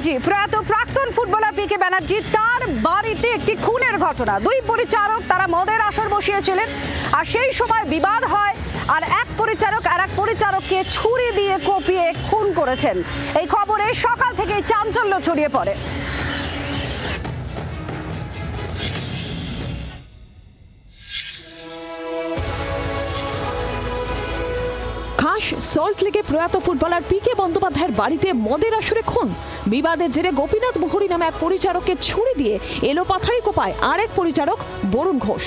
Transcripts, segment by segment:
ব্যানার্জি প্রয়াত প্রাক্তন footballer P K Banerjee, তার বাড়িতে একটি খুনের ঘটনা। দুই পরিচারক, তারা মদের আসর বসিয়েছিলেন। আর সেই সময় বিবাদ হয়, আর এক পরিচারক আর এক পরিচারককে ছুরি দিয়ে কপিয়ে খুন করেছেন। এই খবরে সকাল থেকেই চাঞ্চল্য ছড়িয়ে পড়ে। খাস সল্ট লেকে প্রয়াত ফুটবলার পি কে বন্দ্যোপাধ্যায়ের বাড়িতে মদের আসরে খুন। বিবাদের জেরে গোপীনাথ মুহুরী নামে এক পরিচারককে ছুরি দিয়ে এলোপাথারি কোপায় আরেক পরিচারক Barun Ghosh.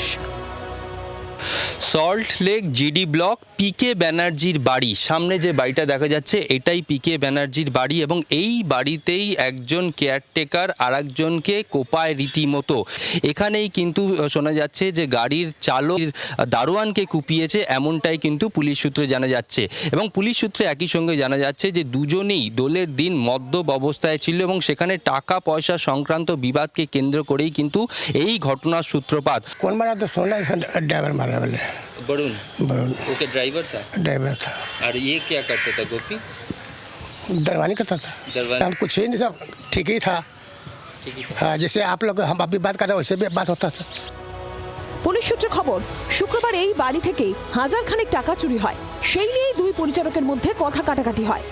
Salt Lake, GD block P K ব্যানার্জির বাড়ি। সামনে যে বাড়িটা দেখা যাচ্ছে, এটাই পি কে ব্যানার্জির বাড়ি এবং এই বাড়িতেই একজন কেয়ারটেকার আর একজনকে কোপায় রীতিমতো। এখানেই কিন্তু শোনা যাচ্ছে যে গাড়ির চালক দারোয়ানকে কুপিয়েছে, এমনটাই কিন্তু পুলিশ সূত্রে জানা যাচ্ছে। এবং পুলিশ সূত্রে একই সঙ্গে জানা যাচ্ছে যে দুজনেই দোলের দিন মদ্যপ অবস্থায় ছিল এবং সেখানে টাকা পয়সা সংক্রান্ত বিবাদকে কেন্দ্র করেই কিন্তু এই ঘটনার সূত্রপাত। কোন মারা তো সোনা ড্রাইভার মারা বলে বরুণ बरुण ওকে ড্রাইভার था ड्राइवर था और ये क्या करता था गोपी दरवानी करता था दरवानी। हम कुछ ही नहीं सब ठीक ही था ठीक है हाँ जैसे आप लोग हम अभी बात कर रहे हैं वैसे भी बात होता था পুলিশ সূত্রে খবর শুক্রবার এই বাড়ি থেকেই হাজার খানেক টাকা চুরি হয় সেই নিয়েই দুই পরিচারকের মধ্যে কথা কাটাকাটি হয়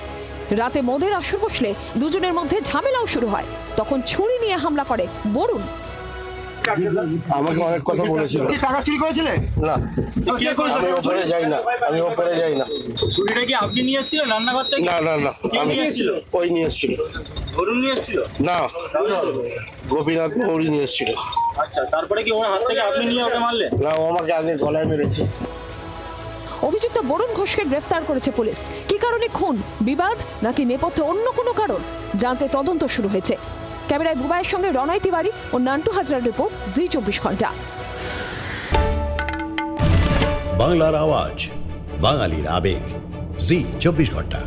রাতে মদের আসর বসলে দুজনের মধ্যে ঝামেলাও শুরু হয় তখন ছুরি নিয়ে হামলা করে বরুণ আমাকে অনেক কথা বলেছিল। কি টাকা চুরি করেছিলে? না। কে করেছিল? আমি ওপরে যাই না আমি ওপরে যাই না। চুরিটা কি আপনি নিয়ে এসেছিলেন রান্নাঘর থেকে? না না না আমি নিয়ে এসেছিল? ওই নিয়ে এসেছিল। ধরুন নিয়ে এসেছিল? না গোপীনাথ মৌরি নিয়ে এসেছিল। আচ্ছা তারপরে কি ওর হাত থেকে আপনি নিয়ে ওকে মারলেন না ও আমাকে আগে গলায় মেরেছে। অভিযুক্ত বরুণ ঘোষকে গ্রেফতার করেছে পুলিশ। কি কারণে খুন বিবাদ নাকি নেপথ্যে অন্য কোনো কারণ? জানতে তদন্ত শুরু হয়েছে। ক্যামেরায় বুবাইয়ের সঙ্গে রনয় তিওয়ারি ও নান্টু হাজরার রিপোর্ট, জি চব্বিশ ঘণ্টা। বাংলার আওয়াজ, বাঙালির আবেগ, জি চব্বিশ ঘণ্টা।